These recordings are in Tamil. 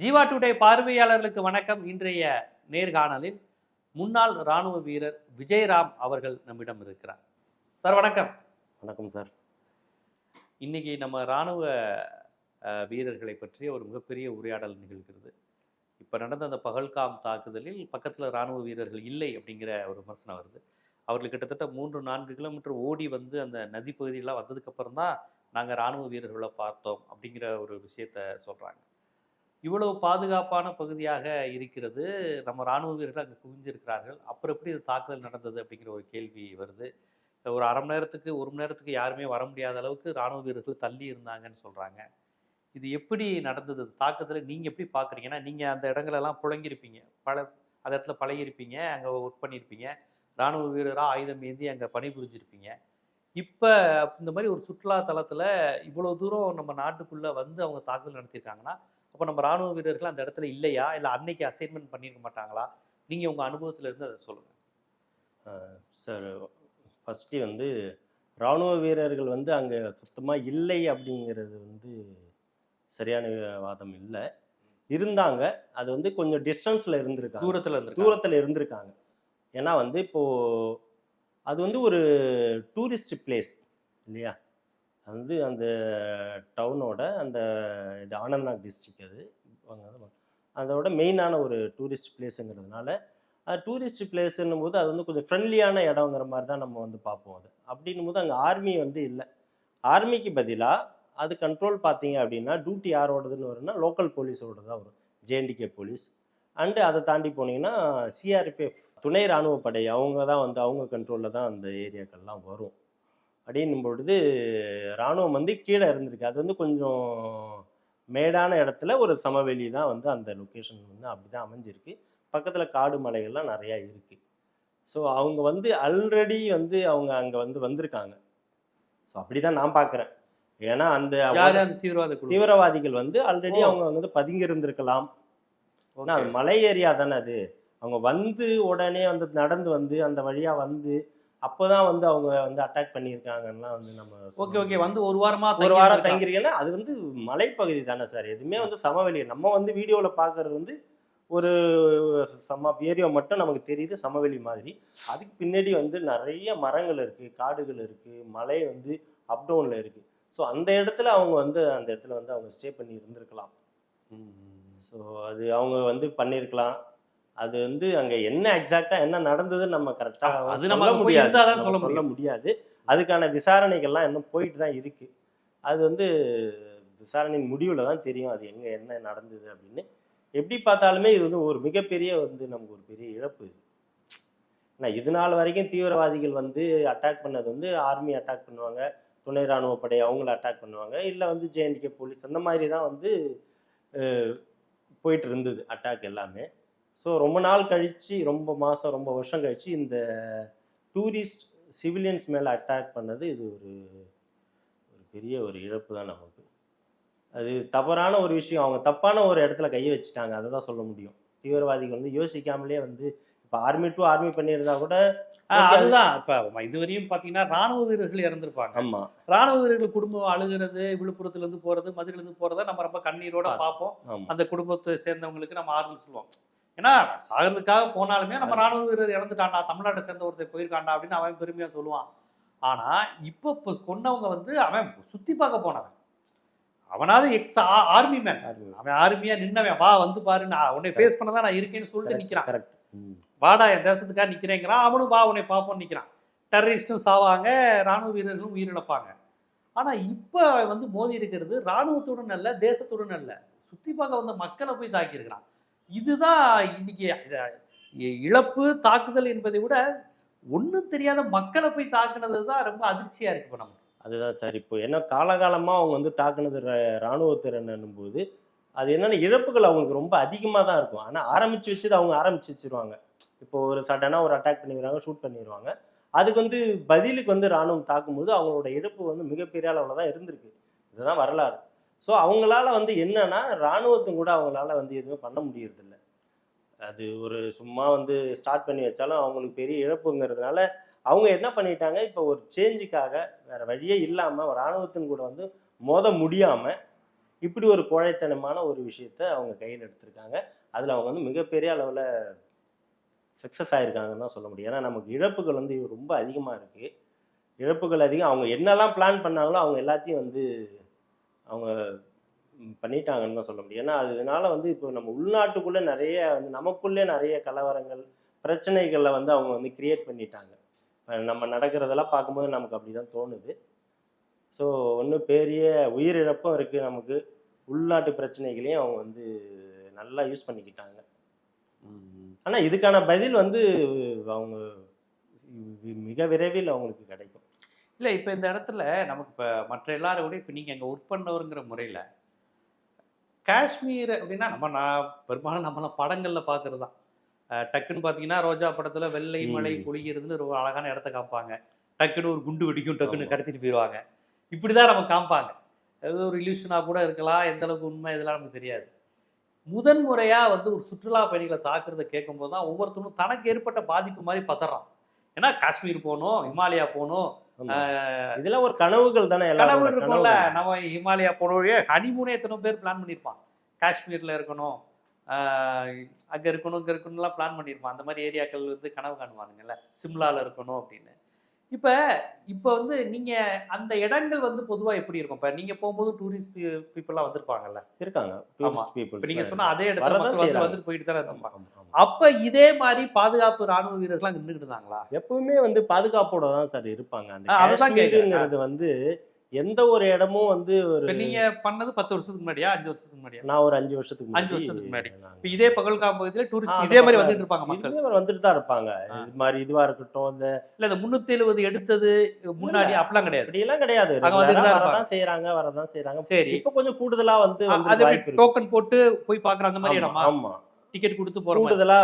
ஜீவா டுடே பார்வையாளர்களுக்கு வணக்கம். இன்றைய நேர்காணலில் முன்னாள் ராணுவ வீரர் விஜயராம் அவர்கள் நம்மிடம் இருக்கிறார். சார் வணக்கம். வணக்கம் சார். இன்னைக்கு நம்ம ராணுவ வீரர்களை பற்றிய ஒரு மிகப்பெரிய உரையாடல் நிகழ்கிறது. இப்போ நடந்த அந்த பகல்காம் தாக்குதலில் பக்கத்தில் ராணுவ வீரர்கள் இல்லை அப்படிங்கிற ஒரு விமர்சனம் வருது. அவர்கள் கிட்டத்தட்ட மூன்று நான்கு கிலோமீட்டர் ஓடி வந்து அந்த நதி பகுதியெல்லாம் வந்ததுக்கப்புறம் தான் நாங்கள் ராணுவ வீரர்களை பார்த்தோம் அப்படிங்கிற ஒரு விஷயத்த சொல்கிறாங்க இவ்வளவு பாதுகாப்பான பகுதியாக இருக்கிறது. நம்ம ராணுவ வீரர்கள் அங்கே குவிஞ்சிருக்கிறார்கள் அப்புறம் எப்படி இது தாக்குதல் நடந்தது அப்படிங்கிற ஒரு கேள்வி வருது. ஒரு அரை மணி நேரத்துக்கு ஒரு மணி நேரத்துக்கு யாருமே வர முடியாத அளவுக்கு ராணுவ வீரர்கள் தள்ளி இருந்தாங்கன்னு சொல்கிறாங்க இது எப்படி நடந்தது? இந்த தாக்குதலை நீங்கள் எப்படி பார்க்குறீங்கன்னா நீங்கள் அந்த இடங்களெல்லாம் புழங்கியிருப்பீங்க. பல அந்த இடத்துல பழகியிருப்பீங்க. அங்கே ஒர்க் பண்ணியிருப்பீங்க. ராணுவ வீரராக ஆயுதம் ஏந்தி அங்கே பணிபுரிஞ்சிருப்பீங்க. இப்போ இந்த மாதிரி ஒரு சுற்றுலா தலத்தில் இவ்வளோ தூரம் நம்ம நாட்டுக்குள்ளே வந்து அவங்க தாக்குதல் நடத்தியிருக்காங்கன்னா அப்போ நம்ம ராணுவ வீரர்கள் அந்த இடத்துல இல்லையா? இல்லை அன்னைக்கு அசைன்மெண்ட் பண்ணியிருக்க மாட்டாங்களா? நீங்கள் உங்கள் அனுபவத்துல இருந்து அதை சொல்லுங்கள் சார் ஃபஸ்ட்டு வந்து இராணுவ வீரர்கள் வந்து அங்கே சுத்தமாக இல்லை அப்படிங்கிறது வந்து சரியான வாதம் இல்லை. இருந்தாங்க. அது வந்து கொஞ்சம் டிஸ்டன்ஸில் இருந்திருக்காங்க. தூரத்தில் இருந்து தூரத்தில் இருந்திருக்காங்க. ஏன்னா வந்து இப்போது அது வந்து ஒரு டூரிஸ்ட் பிளேஸ் இல்லையா? வந்து அந்த டவுனோட அந்த இது ஆனந்த்நாக் டிஸ்ட்ரிக் அது. அதோட மெயினான ஒரு டூரிஸ்ட் பிளேஸுங்கிறதுனால அது டூரிஸ்ட் பிளேஸுன்னும் போது அது வந்து கொஞ்சம் ஃப்ரெண்ட்லியான இடங்கிற மாதிரி தான் நம்ம வந்து பார்ப்போம் அது. அப்படின்னும் போது அங்கே ஆர்மி வந்து இல்லை. ஆர்மிக்கு பதிலாக அது கண்ட்ரோல் பார்த்தீங்க அப்படின்னா டியூட்டி யாரோடதுன்னு வரும்னா லோக்கல் போலீஸோட தான் வரும். ஜேஎன்டிகே போலீஸ் அண்டு அதை தாண்டி போனீங்கன்னா சிஆர்பிஎஃப் துணை இராணுவப்படை அவங்க தான் வந்து அவங்க கண்ட்ரோலில் தான் அந்த ஏரியாக்கள்லாம் வரும். அப்படின்னும் பொழுது இராணுவம் வந்து கீழே இருந்திருக்கு. அது வந்து கொஞ்சம் மேடான இடத்துல ஒரு சமவெளி தான் வந்து அந்த லொக்கேஷன் வந்து அப்படி தான் அமைஞ்சிருக்கு. பக்கத்தில் காடு மலைகள்லாம் நிறையா இருக்குது ஸோ அவங்க வந்து ஆல்ரெடி வந்து அவங்க அங்கே வந்து வந்திருக்காங்க. ஸோ அப்படி தான் நான் பார்க்குறேன். ஏன்னா அந்த தீவிரவாத தீவிரவாதிகள் வந்து ஆல்ரெடி. அவங்க வந்து பதுங்கி இருந்திருக்கலாம் மலை ஏரியா தானே அது. அவங்க வந்து உடனே வந்து நடந்து வந்து அந்த வழியா வந்து அப்போதான் வந்து அவங்க வந்து அட்டாக் பண்ணியிருக்காங்கன்னா வந்து நம்ம ஓகே ஓகே. வந்து ஒரு வாரமா ஒரு வாரம் தங்கி தங்கிருக்கேன்னா அது வந்து மலைப்பகுதி தானே சார். எதுவுமே வந்து சமவெளி நம்ம வந்து வீடியோல பார்க்கறது வந்து ஒரு சம ஏரியா மட்டும் நமக்கு தெரியுது சமவெளி மாதிரி. அதுக்கு பின்னாடி வந்து நிறைய மரங்கள் இருக்கு காடுகள் இருக்கு மலை வந்து அப் டவுன்ல இருக்கு. ஸோ அந்த இடத்துல அவங்க வந்து அந்த இடத்துல வந்து அவங்க ஸ்டே பண்ணி இருந்திருக்கலாம் ஸோ அது அவங்க வந்து பண்ணியிருக்கலாம். அது வந்து அங்க என்ன எக்ஸாக்டா என்ன நடந்ததுன்னு நம்ம கரெக்டா அது நம்ம முடியாது. சொல்ல சொல்ல முடியாது. அதுக்கான விசாரணைகள்லாம் இன்னும் போயிட்டு தான் இருக்கு. அது வந்து விசாரணையின் முடிவில் தான் தெரியும். அது எங்க என்ன நடந்தது அப்படின்னு. எப்படி பார்த்தாலுமே இது வந்து ஒரு மிகப்பெரிய வந்து நமக்கு ஒரு பெரிய இழப்பு இது. ஏன்னா இது நாள் வரைக்கும் தீவிரவாதிகள் வந்து அட்டாக் பண்ணது வந்து ஆர்மி அட்டாக் பண்ணுவாங்க. துணை ராணுவ படை அவங்கள அட்டாக் பண்ணுவாங்க. இல்லை வந்து ஜேஎன்டிகே போலீஸ் அந்த மாதிரி தான் வந்து போயிட்டு இருந்தது அட்டாக் எல்லாமே. ஸோ ரொம்ப நாள் கழிச்சு ரொம்ப மாதம் ரொம்ப வருஷம் கழிச்சு இந்த டூரிஸ்ட் சிவிலியன்ஸ் மேலே அட்டாக் பண்ணது இது ஒரு ஒரு பெரிய ஒரு இழப்பு தான் நமக்கு. அது தவறான ஒரு விஷயம். அவங்க தப்பான ஒரு இடத்துல கையை வச்சுட்டாங்க. அதை தான் சொல்ல முடியும். தீவிரவாதிகள் வந்து யோசிக்காமலே வந்து இப்போ ஆர்மி டு ஆர்மி பண்ணியிருந்தா கூட அதுதான். இப்ப இதுவரையும் பாத்தீங்கன்னா ராணுவ வீரர்கள் இறந்திருப்பாங்க. ஆமாம் ராணுவ வீரர்கள் குடும்பம் அழுகிறது விழுப்புரத்துல இருந்து போறது மதுரையில இருந்து போறத நம்ம ரொம்ப கண்ணீரோட. பார்ப்போம் அந்த குடும்பத்தை சேர்ந்தவங்களுக்கு நம்ம ஆறுதல் சொல்லுவோம். ஏன்னா சாகிறதுக்காக போனாலுமே நம்ம ராணுவ வீரர் இறந்துட்டான்டா தமிழ்நாட்டை சேர்ந்த ஒருத்தர் போயிருக்காண்டா அப்படின்னு அவன் பெருமையா சொல்லுவான். ஆனா இப்போ இப்போ கொன்னவங்க வந்து அவன் சுத்தி பார்க்க போனவன். அவனாவது எக்ஸ் ஆர்மி மேன் அவன் ஆர்மியா நின்னவன். வா வந்து பாரு நான் உன்னை ஃபேஸ் பண்ணதான் நான் இருக்கேன்னு சொல்லிட்டு கரெக்ட் ம். வாடா என் தேசத்துக்காக நிக்கிறேங்கிறான். அவனும் வா உன்னை பார்ப்போம் நிக்கிறான். டெரரிஸ்டும் சாவாங்க ராணுவ வீரர்களும் உயிரிழப்பாங்க ஆனா இப்ப அவன் வந்து மோதி இருக்கிறது ராணுவத்துடன் அல்ல தேசத்துடன் அல்ல. சுத்தி பார்க்க வந்த மக்களை போய் தாக்கியிருக்கிறான். இதுதான் இன்னைக்கு இழப்பு தாக்குதல் என்பதை விட ஒன்றும் தெரியாத மக்களை போய் தாக்குனது தான் ரொம்ப அதிர்ச்சியாக இருக்கு இப்ப நமக்கு. அதுதான் சார். இப்போ ஏன்னா காலகாலமாக அவங்க வந்து தாக்குனது ர- போது அது என்னென்ன இழப்புகள் அவங்களுக்கு ரொம்ப அதிகமாக தான் இருக்கும். ஆனால் ஆரம்பிச்சு வச்சது அவங்க ஆரம்பிச்சு வச்சிருவாங்க. இப்போ ஒரு சடனாக ஒரு அட்டாக் பண்ணிடுவாங்க ஷூட் பண்ணிடுவாங்க. அதுக்கு வந்து பதிலுக்கு வந்து இராணுவம் தாக்கும்போது அவங்களோட இழப்பு வந்து மிகப்பெரிய அளவில் தான் இருந்திருக்கு. இதுதான் வரலாறு. ஸோ அவங்களால வந்து என்னன்னா இராணுவத்தும் கூட அவங்களால வந்து எதுவுமே பண்ண முடியறதில்ல. அது ஒரு சும்மா வந்து ஸ்டார்ட் பண்ணி வச்சாலும் அவங்களுக்கு பெரிய இழப்புங்கிறதுனால அவங்க என்ன பண்ணிட்டாங்க இப்போ ஒரு சேஞ்சுக்காக வேற வழியே இல்லாமல் ராணுவத்தின் கூட வந்து மோத முடியாமல் இப்படி ஒரு கோழைத்தனமான ஒரு விஷயத்த அவங்க கையில் எடுத்திருக்காங்க. அதில் அவங்க வந்து மிகப்பெரிய அளவில் சக்ஸஸ் ஆயிருக்காங்கன்னு தான் சொல்ல முடியும். ஏன்னா நமக்கு இழப்புகள் வந்து ரொம்ப அதிகமாக இருக்குது இழப்புகள் அதிகம். அவங்க என்னெல்லாம் பிளான் பண்ணாங்களோ அவங்க எல்லாத்தையும் வந்து அவங்க பண்ணிட்டாங்கன்னு தான் சொல்ல முடியும். ஏன்னா அதனால வந்து இப்போ நம்ம உள்நாட்டுக்குள்ளே நிறைய வந்து நமக்குள்ளே நிறைய கலவரங்கள் பிரச்சனைகளை வந்து அவங்க வந்து கிரியேட் பண்ணிட்டாங்க. நம்ம நடக்கிறதெல்லாம் பார்க்கும்போது நமக்கு அப்படி தான் தோணுது. ஸோ ஒன்றும் பெரிய உயிரிழப்பும் இருக்குது நமக்கு. உள்நாட்டு பிரச்சனைகளையும் அவங்க வந்து நல்லா யூஸ் பண்ணிக்கிட்டாங்க. ஆனால் இதுக்கான பதில் வந்து அவங்க மிக விரைவில் அவங்களுக்கு கிடைக்கும். இல்லை இப்போ இந்த இடத்துல நமக்கு இப்போ மற்ற எல்லாரும் விட இப்போ நீங்கள் அங்கே ஒர்க் பண்ணவருங்கிற முறையில் காஷ்மீர் அப்படின்னா நம்ம நான் பெரும்பாலும் நம்மளாம் படங்களில் பார்க்குறது தான் டக்குன்னு பார்த்தீங்கன்னா ரோஜா படத்தில் வெள்ளை. மலை குளிக்கிறதுன்னு ஒரு அழகான இடத்த காமிப்பாங்க டக்குன்னு ஒரு குண்டு வெடிக்கும் டக்குன்னு. கடத்திட்டு போயிடுவாங்க இப்படி தான் நம்ம காமிப்பாங்க அது ஒரு இல்யூஷனாக கூட இருக்கலாம் எந்த அளவுக்கு உண்மை இதெல்லாம் நமக்கு தெரியாது முதன் முறையாக வந்து ஒரு சுற்றுலா பயணிகளை தாக்குறதை கேட்கும்போது தான் ஒவ்வொருத்தரும் தனக்கு ஏற்பட்ட பாதிப்பு மாதிரி பதறான் ஏன்னா காஷ்மீர் போகணும் ஹிமாலயா போகணும். இதெல்லாம் ஒரு கனவுகள் தானே கனவு இருக்கும்ல. நம்ம ஹிமாலயா போனோடய ஹனிமூனே எத்தனை பேர் பிளான் பண்ணியிருப்பான். காஷ்மீர்ல இருக்கணும் அங்க இருக்கணும் இங்க இருக்கணும்லாம் பிளான் பண்ணியிருப்பான். அந்த மாதிரி ஏரியாக்கள் வந்து கனவு காணுவானுங்கல்ல. சிம்லால இருக்கணும் அப்படின்னு. இப்ப இப்ப வந்து நீங்க அந்த இடங்கள் வந்து பொதுவா எப்படி இருக்கும்? இப்ப நீங்க போகும்போது டூரிஸ்ட் பீப்புள்லாம் வந்திருப்பாங்கல்ல? இருக்காங்க. ஆமா. டூரிஸ்ட் பீப்புள்ஸ் இப்ப நீங்க சொன்ன அதே இடத்துல வந்து. வந்துட்டு போயிட்டு தானே இருப்பாங்க. அப்ப இதே மாதிரி பாதுகாப்பு ராணுவ வீரர்கள் அங்க நின்றுட்டு இருந்தாங்களா? எப்பவுமே வந்து பாதுகாப்போட தான் சார் இருப்பாங்க. அந்த அதுதான் வந்து எந்த ஒரு இடமும் வந்து ஒரு நீங்க பண்ணது பத்து வருஷத்துக்கு முன்னாடியா? அஞ்சு வருஷத்துக்கு முன்னாடியா? நான் ஒரு அஞ்சு வருஷத்துக்கு அஞ்சு வருஷத்துக்கு முன்னாடி. இப்ப இதே பகல்காம் பகுதியில டூரிஸ்ட் இதே மாதிரி வந்துட்டு இருப்பாங்க மக்கள். இதுவே அவர் வந்துட்டு தான் இருப்பாங்க. இது மாதிரி இதுவா இருக்கட்டும் இந்த இல்ல இந்த முன்னூத்தி எழுபது எடுத்தது முன்னாடி அப்படிலாம் கிடையாது. கிடையாது. regular ஆ தான் வரதான் செய்யறாங்க வரதான் செய்யறாங்க சரி. இப்ப கொஞ்சம் கூடுதலா வந்து அது. டோக்கன் போட்டு போய் பாக்குற அந்த மாதிரி ஆமா, இடமா? ஆமா. டிக்கெட் கொடுத்து போற மாதிரி. கூடுதலா.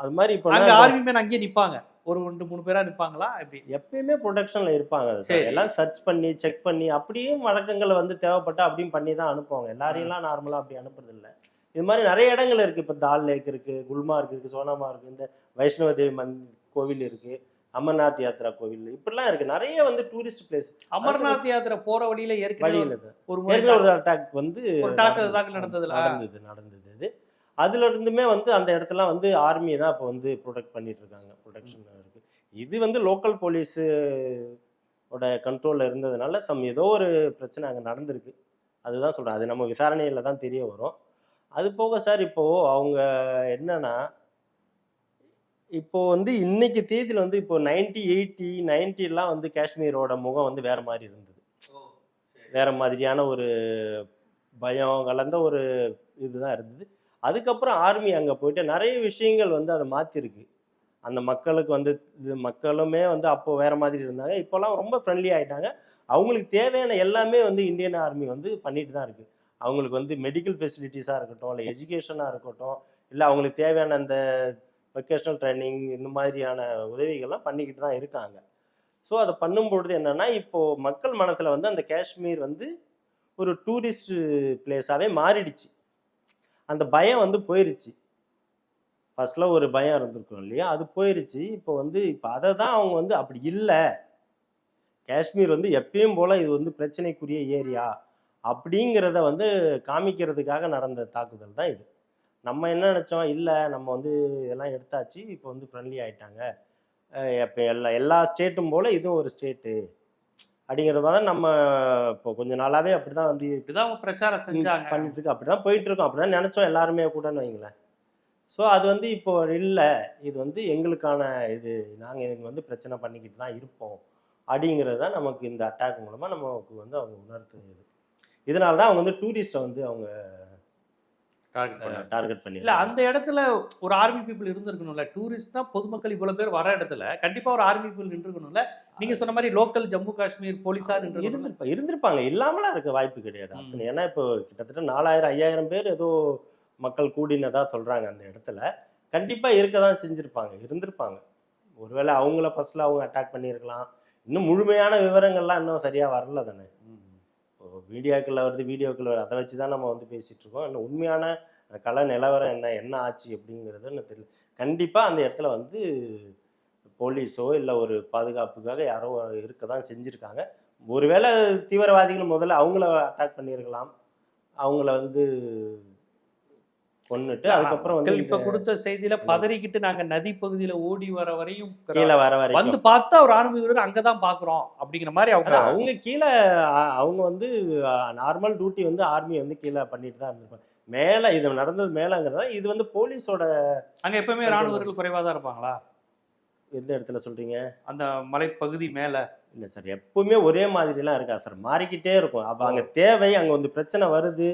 அது மாதிரி இப்ப அங்க எல்லாம் ஆர்மி மேன் அங்கேயே நிப்பாங்க. ஒரு ரெண்டு மூணு பேரா நிப்பாங்களா? எப்படி? எப்பயுமே ப்ரொடக்ஷன்ல இருப்பாங்க சரி. எல்லாம் சர்ச் பண்ணி செக் பண்ணி அப்படியும் வழக்கங்களை வந்து தேவைப்பட்டா அப்படியும் பண்ணி தான் அனுப்புவாங்க. எல்லாரையும்லாம் நார்மலா அப்படி அனுப்புறது இல்ல இது மாதிரி நிறைய இடங்கள் இருக்கு. இப்ப தால் லேக் இருக்கு குல்மார்க் இருக்கு சோனாமார்க் இந்த வைஷ்ணவ தேவி மந் கோவில் இருக்கு அமர்நாத் யாத்ரா கோவில் இப்படிலாம் இருக்கு. நிறைய வந்து டூரிஸ்ட் பிளேஸ் அமர்நாத் யாத்திரை போற வழியில ஏற்கனவே வழியில் ஒரு- ஒரு அட்டாக் வந்து. நடந்தது. நடந்தது இது அதுல இருந்துமே வந்து அந்த இடத்துல வந்து ஆர்மி தான் இப்போ வந்து ப்ரொடெக்ட் பண்ணிட்டு இருக்காங்க. ப்ரொடெக்ஷன் இது வந்து லோக்கல் போலீஸ் ஓட கண்ட்ரோல்ல இருந்ததுனால சம் ஏதோ ஒரு பிரச்சனை அங்க நடந்திருக்கு. அதுதான் சொல்றேன். அது நம்ம விசாரணையில தான் தெரிய வரும். அது போக சார் இப்போ அவங்க என்னன்னா இப்போ வந்து இன்னைக்கு தேதியில வந்து இப்போ நைன்டி எயிட்டி எல்லாம் வந்து காஷ்மீரோட முகம் வந்து வேற மாதிரி இருந்தது. வேற மாதிரியான ஒரு பயம் கலந்த ஒரு இதுதான் இருந்தது. அதுக்கப்புறம் ஆர்மி அங்கே போயிட்டு நிறைய விஷயங்கள் வந்து அதை மாற்றிருக்கு அந்த மக்களுக்கு வந்து மக்களுமே வந்து அப்போ வேற மாதிரி இருந்தாங்க. இப்போல்லாம் ரொம்ப ஃப்ரெண்ட்லி ஆயிட்டாங்க. அவங்களுக்கு தேவையான எல்லாமே வந்து இந்தியன் ஆர்மி வந்து பண்ணிட்டு தான் இருக்கு. அவங்களுக்கு வந்து மெடிக்கல் ஃபெசிலிட்டிஸாக இருக்கட்டும் இல்லை எஜுகேஷனாக இருக்கட்டும் இல்லை அவங்களுக்கு தேவையான அந்த வொக்கேஷனல் ட்ரைனிங் இந்த மாதிரியான உதவிகள்லாம் பண்ணிக்கிட்டு தான் இருக்காங்க. ஸோ அதை பண்ணும்பொழுது என்னென்னா இப்போது மக்கள் மனசில் வந்து அந்த காஷ்மீர் வந்து ஒரு டூரிஸ்ட் பிளேஸாகவே மாறிடுச்சு. அந்த பயம் வந்து போயிடுச்சு ஃபர்ஸ்ட்ல ஒரு பயம் இருந்திருக்கும் இல்லையா? அது போயிருச்சு. இப்போ வந்து இப்போ அதை தான் அவங்க வந்து அப்படி இல்லை. காஷ்மீர் வந்து எப்பயும் போல இது வந்து பிரச்சனைக்குரிய ஏரியா அப்படிங்கிறத வந்து காமிக்கிறதுக்காக நடந்த தாக்குதல் தான் இது. நம்ம என்ன நினைச்சோம்? இல்லை நம்ம வந்து இதெல்லாம் எடுத்தாச்சு. இப்போ வந்து ஃப்ரெண்ட்லி ஆயிட்டாங்க. இப்போ எல்லா எல்லா ஸ்டேட்டும் போல இதுவும் ஒரு ஸ்டேட்டு அப்படிங்கிறது தான் நம்ம இப்போ கொஞ்ச நாளாவே அப்படிதான் வந்து இப்படிதான் அவங்க பிரச்சாரம் செஞ்சாங்க. பண்ணிட்டு இருக்கு. அப்படிதான் போயிட்டு இருக்கோம். அப்படிதான் நினைச்சோம் எல்லாருமே கூடன்னு வைங்களேன். ஸோ அது வந்து இப்போ இல்லை. இது வந்து எங்களுக்கான இது. நாங்கள் இதுக்கு வந்து பிரச்சனை பண்ணிக்கிட்டு தான் இருப்போம். அப்படிங்கிறது தான் நமக்கு இந்த அட்டாக் மூலமா நமக்கு வந்து அவங்க உணர்த்துது. இதனால தான் அவங்க வந்து டூரிஸ்ட்டை வந்து அவங்க. டார்கெட் இல்ல பண்ணி அந்த இடத்துல ஒரு ஆர்மி பீப்புள் இருந்திருக்கணும்ல. டூரிஸ்ட்னா பொதுமக்கள் இவ்வளவு பேர் வர இடத்துல கண்டிப்பா ஒரு ஆர்மி பீப்புள் நின்றுக்கணும்ல. நீங்க சொன்ன மாதிரி லோக்கல் ஜம்மு காஷ்மீர் போலீஸார் இருந்திருப்பா இருந்திருப்பாங்க. இல்லாமலாம் இருக்க வாய்ப்பு கிடையாது. ஏன்னா இப்போ கிட்டத்தட்ட நாலாயிரம் ஐயாயிரம் பேர் ஏதோ மக்கள் கூடினதா சொல்றாங்க அந்த இடத்துல. கண்டிப்பா இருக்க தான் செஞ்சிருப்பாங்க இருந்திருப்பாங்க. ஒருவேளை அவங்கள ஃபர்ஸ்ட்ல அவங்க அட்டாக் பண்ணியிருக்கலாம். இன்னும் முழுமையான விவரங்கள்லாம் இன்னும் சரியா வரல தானே? இப்போ வீடியோக்களில் வருது வீடியோக்கள் வருது அதை வச்சு தான் நம்ம வந்து பேசிட்டு இருக்கோம். இன்னும் உண்மையான கல நிலவரம் என்ன என்ன ஆச்சு அப்படிங்கிறது தெரியல. கண்டிப்பாக அந்த இடத்துல வந்து போலீஸோ இல்லை ஒரு பாதுகாப்புக்காக யாரோ இருக்க தான் செஞ்சுருக்காங்க. ஒருவேளை தீவிரவாதிகள் முதல்ல அவங்கள அட்டாக் பண்ணியிருக்கலாம். அவங்கள வந்து கொன்னுட்டு அதுக்கப்புறம் வந்து இப்ப கொடுத்த செய்தியில பதறிக்கிட்டு நாங்க நதி பகுதியில ஓடி வர வரையும் கீழே வர வந்து வரைக்கும் பார்த்தா ஒரு ராணுவ வீரர் அங்கதான் பாக்குறோம் அப்படிங்கிற மாதிரி அவங்க அவங்க கீழே அவங்க வந்து நார்மல் டியூட்டி வந்து ஆர்மி வந்து கீழே பண்ணிட்டு தான் இருந்திருப்பாங்க. மேல இது நடந்தது மேலங்கிறதா இது வந்து போலீஸோட அங்க எப்பவுமே ராணுவ வீரர்கள் குறைவா தான் இருப்பாங்களா? எந்த இடத்துல சொல்றீங்க? அந்த மலைப்பகுதி மேல. இல்ல சார் எப்பவுமே ஒரே மாதிரிலாம் இருக்கா சார். மாறிக்கிட்டே இருக்கும். அப்ப அங்க தேவை அங்க வந்து பிரச்சனை வருது.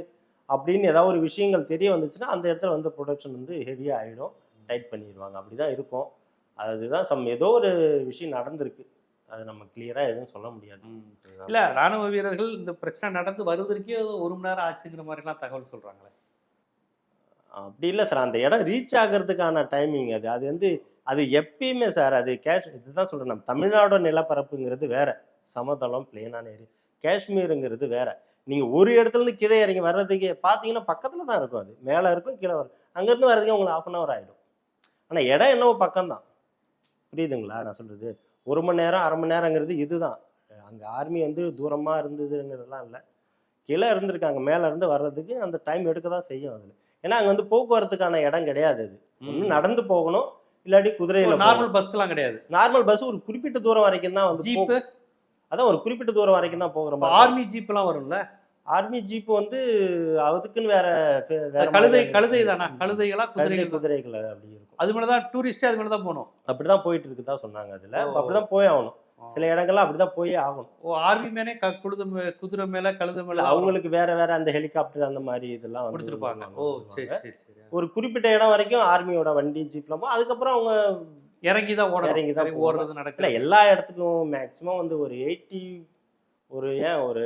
அப்படின்னு ஏதாவது ஒரு விஷயங்கள் தெரிய வந்துச்சுன்னா அந்த இடத்துல வந்து ப்ரொடக்ஷன் வந்து ஹெவியா ஆயிடும். டைட் பண்ணிடுவாங்க. அப்படிதான் இருக்கும். அதுதான் சம் ஏதோ ஒரு விஷயம் நடந்திருக்கு. அது நம்ம கிளியரா எதுவும் சொல்ல முடியாது. இல்ல ராணுவ வீரர்கள் இந்த பிரச்சனை நடந்து வருவதற்கே ஒரு மணி நேரம் ஆச்சுங்கிற மாதிரி எல்லாம் தகவல் சொல்றாங்களே. அப்படி இல்லை சார் அந்த இடம் ரீச் ஆகிறதுக்கான டைமிங் அது. அது வந்து அது எப்பயுமே சார் அது கேஷ் இதுதான் சொல்றேன். நம்ம தமிழ்நாடோட நிலப்பரப்புங்கிறது வேற. சமதளம் பிளேனான ஏரியா காஷ்மீருங்கிறது வேற. நீங்க ஒரு இடத்துல இருந்து கீழே இறங்கி வர்றதுக்கு பார்த்தீங்கன்னா பக்கத்துல தான் இருக்கும் அது. மேலே இருக்கும் கீழே வரும். அங்கேருந்து வர்றதுக்கு உங்களுக்கு ஆஃப் அன் ஹவர் ஆகிடும் ஆனால் இடம் என்னவோ பக்கம்தான். புரியுதுங்களா நான் சொல்றது? ஒரு மணி நேரம் அரை மணி நேரங்கிறது இதுதான். அங்கே ஆர்மி வந்து தூரமாக இருந்ததுங்கிறதுலாம் இல்லை. கீழே இருந்திருக்காங்க மேலே இருந்து வர்றதுக்கு அந்த டைம் எடுக்க தான் செய்யும் அதில். ஏன்னா அங்கே வந்து போக்குவரத்துக்கான இடம் கிடையாது அது. ஒன்று நடந்து போகணும் இல்லாட்டி குதிரையில் நார்மல் பஸ் எல்லாம் கிடையாது. நார்மல் பஸ் ஒரு குறிப்பிட்ட தூரம் வரைக்கும் தான் வந்து. அதான் ஒரு குறிப்பிட்ட தூரம் வரைக்கும் தான் போகிற மாதிரி ஆர்மி ஜீப் எல்லாம் வரும்ல? ஆர்மி ஜீப் வந்து அதுக்குன்னு வேற கழுதை கழுதை தானா? கழுதைகளா கழுதை குதிரைகள்? அப்படி இருக்கும். அது மேல தான் டூரிஸ்டே அது மேல தான் போகணும். அப்படிதான் போயிட்டு இருக்குதா சொன்னாங்க அதுல. அப்படிதான் போய் ஆகணும். சில இடங்கள்லாம் அப்படிதான் போயே ஆகணும். ஓ ஆர்மி க- குழுத குதிரை மேல கழுத மேல அவங்களுக்கு வேற வேற அந்த ஹெலிகாப்டர் அந்த மாதிரி இதெல்லாம் கொடுத்துருப்பாங்க. ஓ. சரி ஒரு குறிப்பிட்ட இடம் வரைக்கும் ஆர்மியோட வண்டி ஜீப்லாம் அதுக்கப்புறம் அவங்க இறங்கி தான் ஓடணும் இறங்கி தான். ஓடுறது இல்ல நடக்கல எல்லா இடத்துக்கும் மேக்ஸிமம் வந்து ஒரு எயிட்டி ஒரு ஏன் ஒரு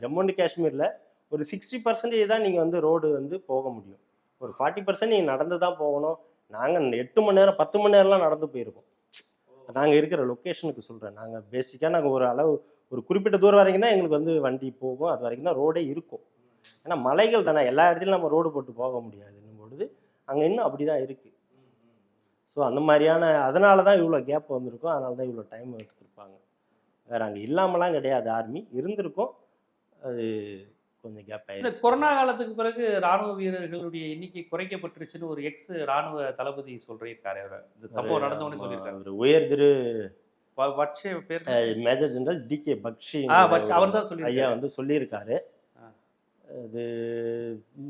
ஜம்மு அண்ட் காஷ்மீர்ல ஒரு சிக்ஸ்டி பர்சன்டேஜ் தான் நீங்க வந்து ரோடு வந்து போக முடியும். ஒரு ஃபார்ட்டி பர்சன்ட் நீங்க நடந்து தான் போகணும். நாங்க எட்டு மணி நேரம் பத்து மணி நேரம்லாம் நடந்து போயிருக்கோம். நாங்க இருக்கிற லொக்கேஷனுக்கு சொல்றேன். நாங்க பேசிக்கா நாங்க ஒரு அளவு ஒரு குறிப்பிட்ட தூரம் வரைக்கும் தான் எங்களுக்கு வந்து வண்டி போகும். அது வரைக்கும் தான் ரோடே இருக்கும். ஏன்னா மலைகள் தானே. எல்லா இடத்துலையும் நம்ம ரோடு போட்டு போக முடியாதுன்னும் பொழுது அங்க இன்னும் அப்படிதான் இருக்கு. ஸோ அந்த மாதிரியான அதனால தான் இவ்வளோ கேப் வந்திருக்கும். அதனால தான் இவ்வளோ டைம் எடுத்துருப்பாங்க. வேற அங்கே இல்லாமலாம் கிடையாது. ஆர்மி இருந்திருக்கும். அது கொஞ்சம் கேப் ஆயிடுச்சு கொரோனா காலத்துக்கு பிறகு ராணுவ வீரர்களுடைய எண்ணிக்கை குறைக்கப்பட்டுருச்சுன்னு ஒரு எக்ஸ் ராணுவ தளபதி சொல்லியிருக்காரு அவர் இந்த சம்பவம் நடந்தவொடனே சொல்லியிருக்காரு. ஒரு உயர் திரு வட்சே பேர் major general D K Bakshi Bakshi, அவர்தான் சொல்லியிருக்காரு. ஐயா வந்து சொல்லியிருக்காரு. அது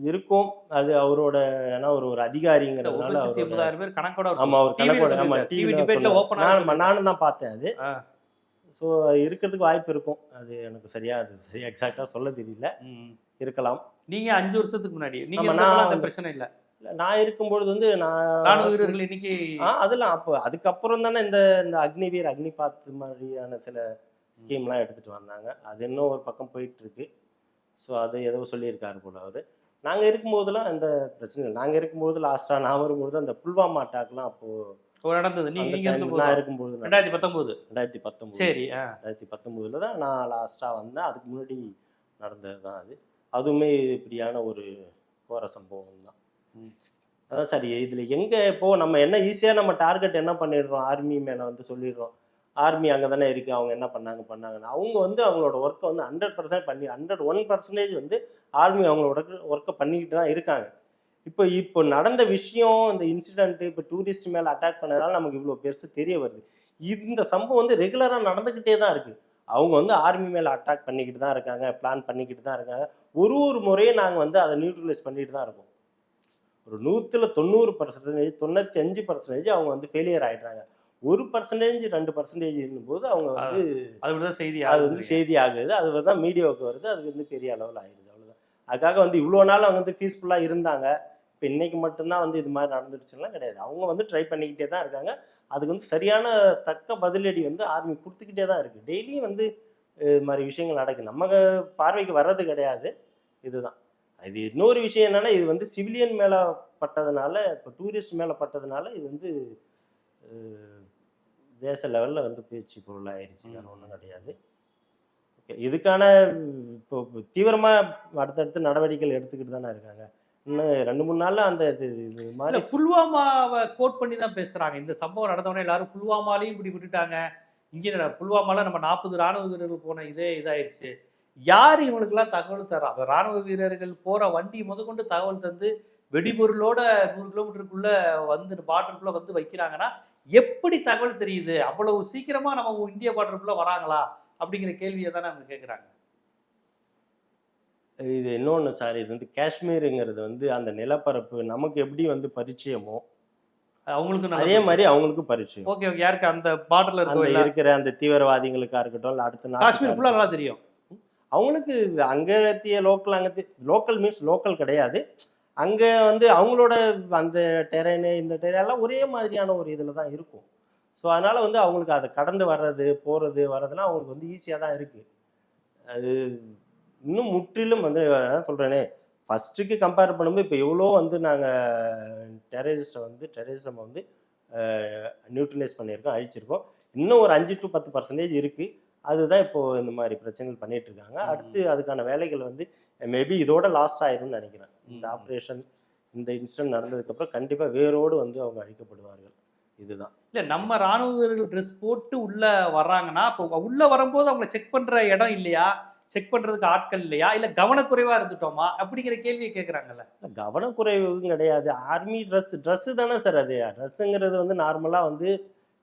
இருக்கும். அது அவரோட ஏன்னா ஒரு ஒரு அதிகாரிங்கிறதுனால எண்பதாயிரம் பேர் கணக்கோட ஆமா அவர் கணக்கோட ஆமா டிவி டிபேட்ல ஓப்பனா நான் நானும் தான் பார்த்தேன் அது. ஸோ இருக்கிறதுக்கு வாய்ப்பு இருக்கும். அது எனக்கு சரியா அது சரியா எக்ஸாக்டா சொல்ல தெரியல. இருக்கலாம். நீங்க அஞ்சு வருஷத்துக்கு முன்னாடி நீங்க நான் பிரச்சனை இல்ல. நான் இருக்கும்பொழுது வந்து நான் வீரர்கள் ஆ அதெல்லாம் அப்போ அதுக்கப்புறம் தானே இந்த இந்த அக்னிவீர் அக்னிபாத் மாதிரியான சில ஸ்கீம்லாம் எடுத்துட்டு வந்தாங்க. அது இன்னும் ஒரு பக்கம் போயிட்டு இருக்கு. ஸோ அது ஏதோ சொல்லியிருக்காரு போல அவரு. நாங்கள் இருக்கும்போதெல்லாம் எந்த பிரச்சனை இல்லை நாங்கள் இருக்கும்போது லாஸ்ட்டாக நான் வரும்போது அந்த புல்வாமா அட்டாக்லாம் அப்போ ஒரு நடந்தது. அந்த நான் இருக்கும்போது. ரெண்டாயிரத்தி பத்தொன்பது ரெண்டாயிரத்தி பத்தொம்போது. சரி. ரெண்டாயிரத்தி பத்தொம்போதுல தான் நான் லாஸ்ட்டாக வந்தேன். அதுக்கு முன்னாடி நடந்தது தான் அது. அதுவுமே இப்படியான ஒரு கோர சம்பவம் தான். அதான் சரி இதில் எங்கே இப்போ நம்ம என்ன ஈஸியாக நம்ம டார்கெட் என்ன பண்ணிடுறோம்? ஆர்மி மேலே வந்து சொல்லிடுறோம். ஆர்மி அங்கே தானே இருக்குது அவங்க என்ன பண்ணாங்க பண்ணாங்கன்னு. அவங்க வந்து அவங்களோட ஒர்க்கை வந்து ஹண்ட்ரட் பர்சன்ட் பண்ணி ஹண்ட்ரட் ஒன் பர்சன்டேஜ் வந்து ஆர்மி அவங்களோட ஒர்க்கை பண்ணிக்கிட்டு தான் இருக்காங்க. இப்போ இப்போ நடந்த விஷயம் இந்த இன்சிடென்ட்டு இப்போ டூரிஸ்ட் மேலே அட்டாக் பண்ணதுனால நமக்கு இவ்வளோ பெருசு தெரிய வருது. இந்த சம்பவம் வந்து ரெகுலராக நடந்துக்கிட்டே தான் இருக்குது அவங்க வந்து ஆர்மி மேலே அட்டாக் பண்ணிக்கிட்டு தான் இருக்காங்க பிளான் பண்ணிக்கிட்டு தான் இருக்காங்க. ஒரு ஒரு முறையும் நாங்கள் வந்து அதை நியூட்ரலைஸ் பண்ணிட்டு தான் இருக்கோம். ஒரு நூற்றுல தொண்ணூறு பர்சன்டேஜ் தொண்ணூற்றி அஞ்சு பர்சன்டேஜ் அவங்க வந்து ஃபெயிலியர் ஆகிடுறாங்க ஒரு பர்சன்டேஜ் ரெண்டு பர்சன்டேஜ் இருந்தபோது அவங்க வந்து அது செய்தி அது வந்து செய்தி ஆகுது. அது தான் மீடியாவுக்கு வருது. அது வந்து பெரிய அளவில் ஆயிடுது. அவ்வளோதான் அதுக்காக வந்து இவ்வளோ நாள் அவங்க வந்து பீஸ்ஃபுல்லாக இருந்தாங்க. இப்போ இன்னைக்கு மட்டும்தான் வந்து இது மாதிரி நடந்துருச்சுலாம் கிடையாது. அவங்க வந்து ட்ரை பண்ணிக்கிட்டே தான் இருக்காங்க. அதுக்கு வந்து சரியான தக்க பதிலடி வந்து ஆர்மி கொடுத்துக்கிட்டே தான் இருக்குது டெய்லியும் வந்து இது மாதிரி விஷயங்கள் நடக்குது. நம்ம பார்வைக்கு வர்றது கிடையாது. இதுதான். இது இன்னொரு விஷயம் என்னன்னா இது வந்து சிவிலியன் மேலே பட்டதுனால இப்போ டூரிஸ்ட் மேலே பட்டதுனால இது வந்து தேச லெவலில் வந்து பேச்சு பொருள் ஆயிடுச்சு ஒன்றும் கிடையாது. இதுக்கான இப்போ தீவிரமாக அடுத்தடுத்து நடவடிக்கைகள் எடுத்துக்கிட்டு தானே இருக்காங்க. இன்னும் ரெண்டு மூணு நாள்ல அந்த இது இது மாதிரி புல்வாமாவை கோட் பண்ணி தான் பேசுறாங்க. இந்த சம்பவம் நடந்தவொடனே எல்லாரும் புல்வாமாலையும் இப்படி விட்டுட்டாங்க. இங்கே புல்வாமால நம்ம நாற்பது ராணுவ வீரர்கள் போன இதே இதாயிருச்சு. யார் இவங்களுக்கெல்லாம் தகவல் தரா? ராணுவ வீரர்கள் போற வண்டி முதற்கொண்டு தகவல் தந்து வெடிபொருளோட நூறு கிலோமீட்டருக்குள்ள வந்து பார்டருக்குள்ள வந்து வைக்கிறாங்கன்னா எப்படி தகவல் தெரியுது? அவ்வளவு சீக்கிரமா நம்ம இந்திய பார்டருக்குள்ள வராங்களா? அப்படிங்கிற கேள்வியை தானே அவங்க கேட்குறாங்க இது இன்னொன்று சார் இது வந்து காஷ்மீருங்கிறது வந்து அந்த நிலப்பரப்பு நமக்கு எப்படி வந்து பரிச்சயமோ அவங்களுக்கு அதே மாதிரி அவங்களுக்கு பரிச்சயம். ஓகே ஓகே யாருக்கு? அந்த பார்டர்ல இருக்க இருக்கிற அந்த தீவிரவாதிகளுக்கா இருக்கட்டும் அடுத்த காஷ்மீர் நாட்டுக்காரங்க. ஃபுல்லா நல்லா தெரியும். அவங்களுக்கு அங்கத்திய லோக்கல் அங்கத்தி லோக்கல் மீன்ஸ் லோக்கல் கிடையாது. அங்க வந்து அவங்களோட அந்த டெரெனு இந்த டெரென் எல்லாம் ஒரே மாதிரியான ஒரு இதில் தான் இருக்கும். ஸோ அதனால வந்து அவங்களுக்கு அதை கடந்து வர்றது போறது வர்றதுலாம் அவங்களுக்கு வந்து ஈஸியாக தான் இருக்கு. அது இன்னும் முற்றிலும் வந்து அதான் சொல்றேனே ஃபர்ஸ்ட்டுக்கு கம்பேர் பண்ணும்போது இப்போ எவ்வளோ வந்து நாங்கள் டெரரிஸ்ட்டை வந்து டெரரிசம் வந்து நியூட்ரலைஸ் பண்ணியிருக்கோம் அழிச்சிருக்கோம். இன்னும் ஒரு அஞ்சு டு பத்து பர்சன்டேஜ் இருக்கு. அதுதான் இப்போ இந்த மாதிரி பிரச்சனைகள் ம். அடுத்து அதுக்கான வேலைகள் வந்து மேபி இதோட லாஸ்ட் ஆயிரும்னு நினைக்கிறேன். இந்த. ஆப்ரேஷன் இந்த இன்சிடென்ட் நடந்ததுக்கப்புறம் கண்டிப்பா வேரோடு வந்து அவங்க அழிக்கப்படுவார்கள். இதுதான். இல்ல நம்ம ராணுவ வீரர்கள் ட்ரெஸ் போட்டு உள்ள வர்றாங்கன்னா இப்போ உள்ள வரும்போது அவங்கள செக் பண்ற இடம் இல்லையா? செக் பண்றதுக்கு ஆட்கள் இல்லையா? இல்ல கவனக்குறைவா இருந்துட்டோமா? அப்படிங்கிற கேள்வியை கேக்குறாங்கல்ல. இல்ல, கவனக்குறைவும் கிடையாது. ஆர்மி ட்ரெஸ் ட்ரெஸ் தானே சார் அது. ட்ரெஸ்ஸுங்கிறது வந்து நார்மலா வந்து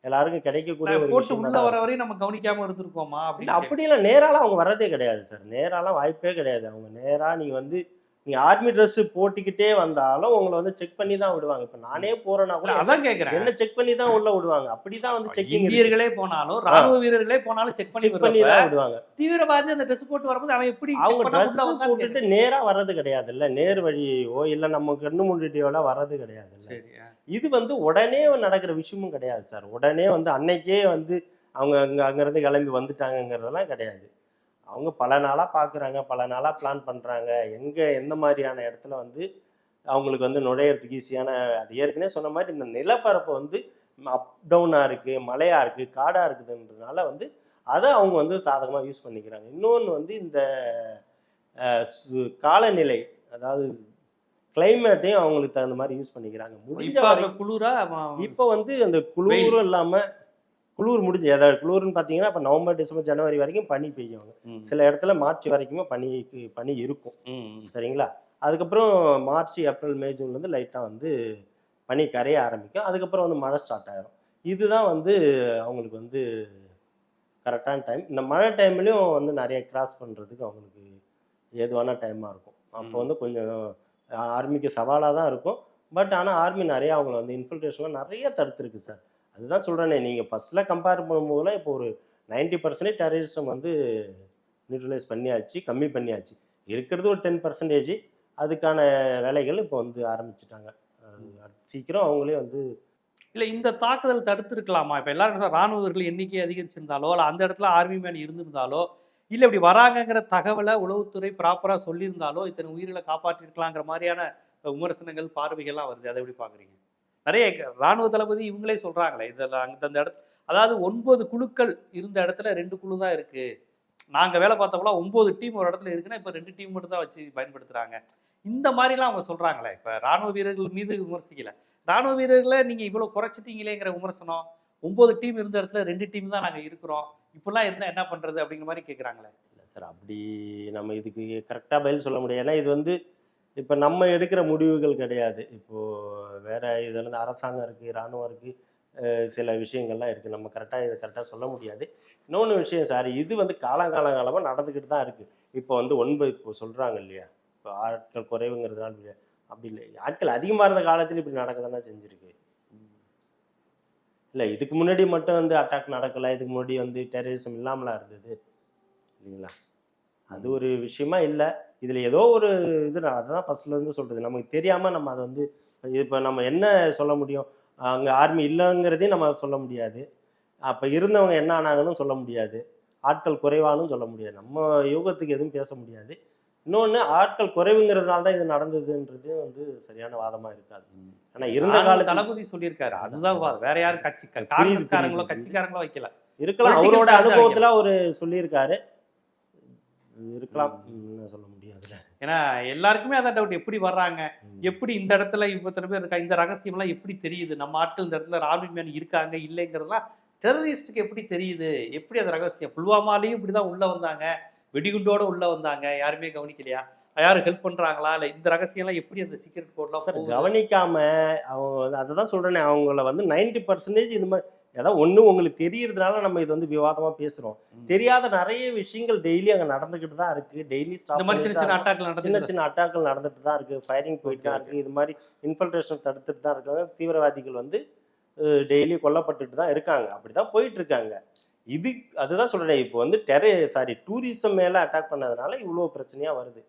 எல்லாருக்கும் கிடைக்கக்கூடிய போட்டு உள்ள வர வரையும் நம்ம கவனிக்காம இருந்திருக்கோமா? இல்ல அப்படின்னு அப்படிலாம் நேராலாம் அவங்க வர்றதே கிடையாது சார் நேராலாம் வாய்ப்பே கிடையாது. அவங்க நேரா நீங்க வந்து நீங்க ஆர்மி Dress போட்டுக்கிட்டே வந்தாலும் உங்களை வந்து செக் பண்ணி தான் விடுவாங்க. இப்ப நானே போறேன்னா கூட அதான் கேக்குறேன். என்ன செக் பண்ணி தான் உள்ள விடுவாங்க? அப்படிதான் வந்து செக்கிங் இந்தியர்களே போனாலும் ராணுவ வீரர்களே போனாலும் செக் பண்ணி செக் பண்ணி தான் விடுவாங்க. தீவிரவாதி அந்த ட்ரெஸ் போட்டு வரும்போது அவன் எப்படி அவங்க ட்ரெஸ் போட்டுட்டு நேரா வர்றது கிடையாது இல்ல நேர் வழியோ இல்ல நம்ம கண்ணு முன்னிட்டியோட வர்றது கிடையாது இல்ல. இது வந்து உடனே நடக்கிற விஷயமும் கிடையாது சார். உடனே வந்து அன்னைக்கே வந்து அவங்க அங்க அங்கிருந்து கிளம்பி வந்துட்டாங்கங்கிறதெல்லாம் கிடையாது. அவங்க பல நாளா பாக்குறாங்க பல நாளா பிளான் பண்றாங்க. எங்க எந்த மாதிரியான இடத்துல வந்து அவங்களுக்கு வந்து நுழையறதுக்கு ஈஸியான அது ஏற்கனவே சொன்ன மாதிரி இந்த நிலப்பரப்பு வந்து அப் டவுனா இருக்கு மலையா இருக்கு காடா இருக்குதுன்றதுனால வந்து அதை அவங்க வந்து சாதகமா யூஸ் பண்ணிக்கிறாங்க. இன்னொன்று வந்து இந்த காலநிலை அதாவது கிளைமேட்டையும் அவங்களுக்கு தகுந்த மாதிரி யூஸ் பண்ணிக்கிறாங்க. முடிஞ்ச குளிரா? இப்போ வந்து அந்த குளிரும் இல்லாம குளிர் முடிஞ்சு அதாவது குளிர்னு பார்த்தீங்கன்னா இப்போ நவம்பர் டிசம்பர் ஜனவரி வரைக்கும் பனி பெய்யும் சில இடத்துல மார்ச் வரைக்குமே பனி பனி இருக்கும். சரிங்களா? அதுக்கப்புறம் மார்ச் ஏப்ரல் மே ஜூன்ல இருந்து லைட்டாக வந்து பனி கரைய ஆரம்பிக்கும். அதுக்கப்புறம் வந்து மழை ஸ்டார்ட் ஆயிரும். இதுதான் வந்து அவங்களுக்கு வந்து கரெக்டான டைம் இந்த மழை டைம்லயும் வந்து நிறைய கிராஸ் பண்றதுக்கு அவங்களுக்கு ஏதுவான டைமாக இருக்கும். அப்போ. வந்து கொஞ்சம் ஆர்மிக்கு சவாலாக தான் இருக்கும். பட் ஆனால் ஆர்மி நிறைய அவங்கள வந்து இன்ஃபில்ட்ரேஷன்லாம் நிறைய தடுத்துருக்கு சார் அதுதான் சொல்கிறேனே நீங்கள் ஃபஸ்ட்டில் கம்பேர் பண்ணும்போதுலாம் இப்போ ஒரு நைன்டி பர்சன்டேஜ் டெரரிசம் வந்து நியூட்ரலைஸ் பண்ணியாச்சு கம்மி பண்ணியாச்சு. இருக்கிறது ஒரு டென் பர்சன்டேஜ் அதுக்கான வேலைகள் இப்போ வந்து ஆரம்பிச்சிட்டாங்க. சீக்கிரம் அவங்களே வந்து இல்லை இந்த தாக்குதல் தடுத்துருக்கலாமா? இப்போ எல்லாரும் ராணுவர்கள் ராணுவ வீரர்கள் எண்ணிக்கை அதிகரிச்சிருந்தாலோ இல்லை அந்த இடத்துல ஆர்மி மேன் இருந்திருந்தாலோ இல்லை இப்படி வராங்கங்கிற தகவலை உளவுத்துறை ப்ராப்பராக சொல்லியிருந்தாலோ இத்தனை உயிர்களை காப்பாற்றிருக்கலாங்கிற மாதிரியான விமர்சனங்கள் பார்வைகள்லாம் வருது. அதை எப்படி பார்க்குறீங்க நிறைய ராணுவ தளபதி இவங்களே சொல்றாங்களே இதெல்லாம் அந்த அந்த அதாவது ஒன்பது குழுக்கள் இருந்த இடத்துல ரெண்டு குழு தான் இருக்கு. நாங்க வேலை பார்த்தப்போலாம் ஒன்பது டீம் ஒரு இடத்துல இருக்குன்னா இப்ப ரெண்டு டீம் மட்டும் தான் வச்சு பயன்படுத்துறாங்க. இந்த மாதிரிலாம் அவங்க சொல்றாங்களே இப்ப ராணுவ வீரர்கள் மீது விமர்சிக்கல. ராணுவ வீரர்களை நீங்க இவ்வளவு குறைச்சிட்டீங்களேங்கிற விமர்சனம் ஒன்பது டீம் இருந்த இடத்துல ரெண்டு டீம் தான் நாங்க இருக்கிறோம். இப்பெல்லாம் இருந்தா என்ன பண்றது அப்படிங்கிற மாதிரி கேட்குறாங்களே இல்லை சார் அப்படி நம்ம இதுக்கு கரெக்டாக பதில் சொல்ல முடியாது. ஏன்னா இது வந்து இப்போ நம்ம எடுக்கிற முடிவுகள் கிடையாது. இப்போது வேற இதில் அரசாங்கம் இருக்குது இராணுவம் இருக்குது சில விஷயங்கள்லாம் இருக்குது நம்ம கரெக்டாக இதை கரெக்டாக சொல்ல முடியாது. இன்னொன்று விஷயம் சார் இது வந்து காலங்காலங்காலமாக நடந்துக்கிட்டு தான் இருக்குது இப்போ வந்து ஒன்பது இப்போ சொல்கிறாங்க இல்லையா? இப்போ ஆட்கள் குறைவுங்கிறதுனால இல்லையா அப்படி இல்லை. ஆட்கள் அதிகமாக இருந்த காலத்தில் இப்படி நடக்க தானே செஞ்சுருக்கு. இல்லை இதுக்கு முன்னாடி மட்டும் வந்து அட்டாக் நடக்கலை. இதுக்கு முன்னாடி வந்து டெரரிசம் இல்லாமலாம் இருந்தது. இல்லைங்களா? அது ஒரு விஷயமா இல்லை. இதில் ஏதோ ஒரு இது நான் அதான் ஃபர்ஸ்ட்ல இருந்து சொல்றது. நமக்கு தெரியாமல் நம்ம அதை வந்து இப்போ நம்ம என்ன சொல்ல முடியும்? அங்கே ஆர்மி இல்லைங்கிறதையும் நம்ம சொல்ல முடியாது. அப்போ இருந்தவங்க என்ன ஆனாங்கன்னு சொல்ல முடியாது. ஆட்கள் குறைவானும் சொல்ல முடியாது. நம்ம யோகத்துக்கு எதுவும் பேச முடியாது. இன்னொன்று ஆட்கள் குறைவுங்கிறதுனால தான் இது நடந்ததுன்றது வந்து சரியான வாதமாக இருக்காது. ஆனால் இருந்த காலத்தில் தளபதி சொல்லியிருக்காரு. அதுதான் வேற யாரும் கட்சி காங்கிரஸ்காரங்களோ. கட்சிக்காரங்களோ வைக்கல. இருக்கலாம். அவரோட அனுபவத்தில் அவர் சொல்லியிருக்காரு. இருக்கலாம். சொல்ல முடியாதுல்ல ஏன்னா எல்லாருக்குமே அதான் டவுட் எப்படி வர்றாங்க. எப்படி இந்த இடத்துல இவ்வளவு பேர் இருக்கா இந்த ரகசியம் எல்லாம் எப்படி தெரியுது? நம்ம ஆட்கள் இந்த இடத்துல ராபி மேன் இருக்காங்க இல்லைங்கிறதுலாம் டெரரிஸ்டுக்கு எப்படி தெரியுது? எப்படி அந்த ரகசியம்? புல்வாமாலையும் இப்படிதான் உள்ள வந்தாங்க. வெடிகுண்டோட உள்ள வந்தாங்க. யாருமே கவனிக்கலையா? யாரும் ஹெல்ப் பண்றாங்களா? இல்ல இந்த ரகசியம்லாம் எப்படி அந்த சீக்கிரட் கோட்லாம் சார் போகுது? கவனிக்காம அவங்க வந்து அதை தான் சொல்றேனே அவங்கள வந்து 90% பர்சன்டேஜ் இது மாதிரி ஏதாவது ஒண்ணு உங்களுக்கு தெரியறதுனால நம்ம இது வந்து விவாதமா பேசுறோம். ம். தெரியாத நிறைய விஷயங்கள் டெய்லி அங்க நடந்துகிட்டு தான் இருக்கு. டெய்லி மாதிரி சின்ன சின்ன அட்டாக்கள் சின்ன சின்ன அட்டாக்கள் நடந்துட்டு தான் இருக்கு. ஃபயரிங் போயிட்டு தான் Okay, இருக்கு. இது மாதிரி இன்ஃபில்ட்ரேஷன் தடுத்துட்டு தான் இருக்காங்க. தீவிரவாதிகள் வந்து டெய்லி கொல்லப்பட்டுட்டு தான் இருக்காங்க. அப்படிதான் போயிட்டு இருக்காங்க. இது அதுதான் சொல்றேன். இப்போ வந்து டெர சாரி டூரிசம் மேல அட்டாக் பண்ணதுனால இவ்வளோ பிரச்சனையா வருது.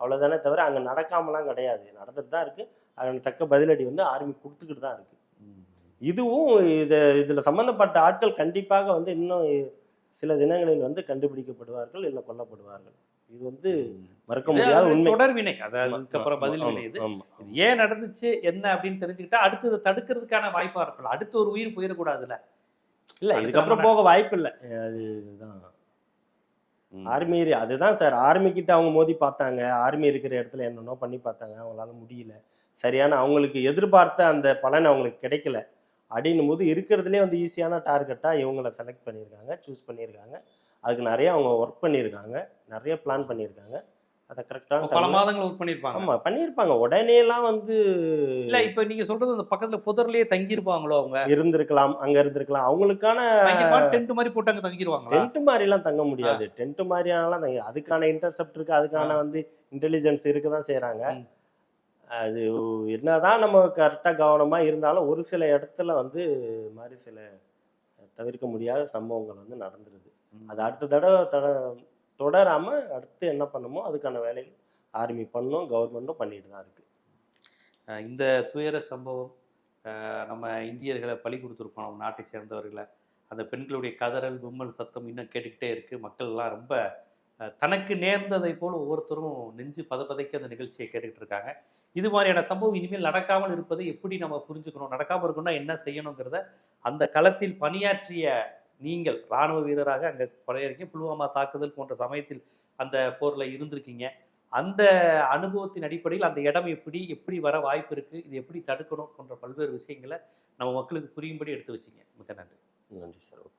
அவ்வளவுதானே தவிர அங்க நடக்காமலாம் கிடையாது. நடந்துட்டு தான் இருக்கு. அதன் தக்க பதிலடி வந்து ஆர்மி கொடுத்துக்கிட்டு தான் இருக்கு. ம். இதுவும் இது இதுல சம்பந்தப்பட்ட ஆட்கள் கண்டிப்பாக வந்து இன்னும் சில தினங்களில் வந்து கண்டுபிடிக்கப்படுவார்கள் இல்லை கொல்லப்படுவார்கள். இது வந்து மறக்க முடியாத உண்மை. தொடர் வினை. அது ஆமா, அதுக்கப்புறம் பதில் இது. ஏன் நடந்துச்சு என்ன அப்படின்னு தெரிஞ்சுக்கிட்டா அடுத்தது தடுக்கிறதுக்கான வாய்ப்பா இருக்கலாம் அடுத்து ஒரு உயிர் போயிடக்கூடாதுல்ல. இல்ல இதுக்கப்புறம் போக வாய்ப்பு இல்லை. அதுதான் ஆர்மி அதுதான் சார். ஆர்மி கிட்ட அவங்க மோதி பார்த்தாங்க. ஆர்மி இருக்கிற இடத்துல என்னென்னோ பண்ணி பார்த்தாங்க. அவங்களால முடியல. சரியான அவங்களுக்கு எதிர்பார்த்த அந்த பலன் அவங்களுக்கு கிடைக்கல. அப்படின்னும் போது இருக்கிறதுலே வந்து ஈஸியான டார்கெட்டாக இவங்களை செலக்ட் பண்ணியிருக்காங்க சூஸ் பண்ணியிருக்காங்க. அதுக்கு நிறைய அவங்க ஒர்க் பண்ணியிருக்காங்க நிறைய பிளான் பண்ணியிருக்காங்க. அதை அப்ப பல மாதங்கள் ஒர்க் பண்ணிருப்பாங்க ஆமா பண்ணியிருப்பாங்க. உடனேலாம் வந்து இல்ல இப்ப நீங்க சொல்றது அந்த பக்கத்துல புதர்லயே தங்கியிருப்பாங்களோ அவங்க? இருந்திருக்கலாம் அங்க இருந்திருக்கலாம். அவங்களுக்கான டென்ட் மாதிரி போட்டு அங்க தங்கிருவாங்களா? டென்ட் மாதிரிலாம் தங்க முடியாது. டென்ட் மாதிரியானலாம் தங்க அதுக்கான இன்டர்செப்ட் இருக்கு அதுக்கான வந்து இன்டெலிஜென்ஸ் இருக்க தான் செய்கிறாங்க. அது என்னதான் நம்ம கரெக்டாக கவனமாக இருந்தாலும் ஒரு சில இடத்துல வந்து மாதிரி சில தவிர்க்க முடியாத சம்பவங்கள் வந்து நடந்துருது. அது அடுத்த தடவை தட தொடராமல் அடுத்து என்ன பண்ணுமோ அதுக்கான வேலைகள் ஆர்மி பண்ணும் கவர்மெண்ட்டும் பண்ணிட்டு தான் இருக்கு. அஹ் இந்த துயர சம்பவம் நம்ம இந்தியர்களை பலி கொடுத்துருக்கோம் நம்ம நாட்டை சேர்ந்தவர்களை. அந்த பெண்களுடைய கதறல் விம்மல் சத்தம் இன்னும் கேட்டுக்கிட்டே இருக்கு. மக்கள் எல்லாம் ரொம்ப தனக்கு நேர்ந்ததை போல் ஒவ்வொருத்தரும் நெஞ்சு பதப்பதைக்க அந்த நிகழ்ச்சியை கேட்டுக்கிட்டு இருக்காங்க. இது மாதிரியான சம்பவம் இனிமேல் நடக்காமல் இருப்பதை எப்படி நம்ம புரிஞ்சுக்கணும்? நடக்காமல் இருக்கணும்னா என்ன செய்யணுங்கிறத அந்த களத்தில் பணியாற்றிய நீங்கள் ராணுவ வீரராக அங்கே பழைய புல்வாமா தாக்குதல் போன்ற சமயத்தில் அந்த போரில் இருந்திருக்கீங்க. அந்த அனுபவத்தின் அடிப்படையில் அந்த இடம் எப்படி எப்படி வர வாய்ப்பு இருக்கு இது எப்படி தடுக்கணும் போன்ற பல்வேறு விஷயங்களை நம்ம மக்களுக்கு புரியும்படி எடுத்து வச்சிங்க. மிக நன்றி. நன்றி சார். ஓகே.